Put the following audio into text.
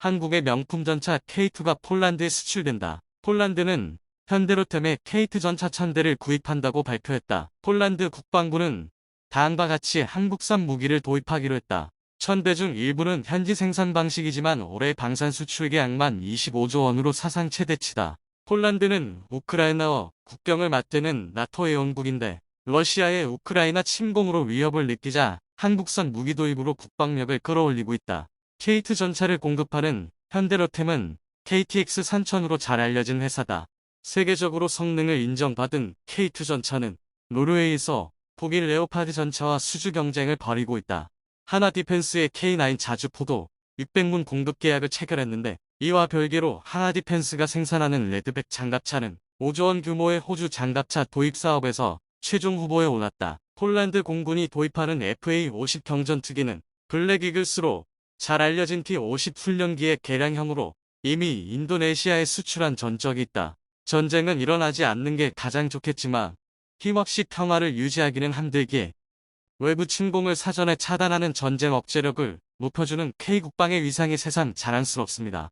한국의 명품 전차 K2가 폴란드에 수출된다. 폴란드는 현대로템의 K2 전차 천대를 구입한다고 발표했다. 폴란드 국방부는 다음과 같이 한국산 무기를 도입하기로 했다. 천대 중 일부는 현지 생산 방식이지만 올해 방산 수출계약만 25조 원으로 사상 최대치다. 폴란드는 우크라이나와 국경을 맞대는 나토 회원국인데 러시아의 우크라이나 침공으로 위협을 느끼자 한국산 무기 도입으로 국방력을 끌어올리고 있다. K2 전차를 공급하는 현대로템은 KTX 산천으로 잘 알려진 회사다. 세계적으로 성능을 인정받은 K2 전차는 노르웨이에서 독일 레오파드 전차와 수주 경쟁을 벌이고 있다. 하나 디펜스의 K9 자주포도 600문 공급 계약을 체결했는데 이와 별개로 하나 디펜스가 생산하는 레드백 장갑차는 5조 원 규모의 호주 장갑차 도입 사업에서 최종 후보에 올랐다. 폴란드 공군이 도입하는 FA-50 경전투기는 블랙 이글스로 잘 알려진 T-50 훈련기의 개량형으로 이미 인도네시아에 수출한 전적이 있다. 전쟁은 일어나지 않는 게 가장 좋겠지만 힘없이 평화를 유지하기는 힘들기에 외부 침공을 사전에 차단하는 전쟁 억제력을 높여주는 K국방의 위상이 세상 자랑스럽습니다.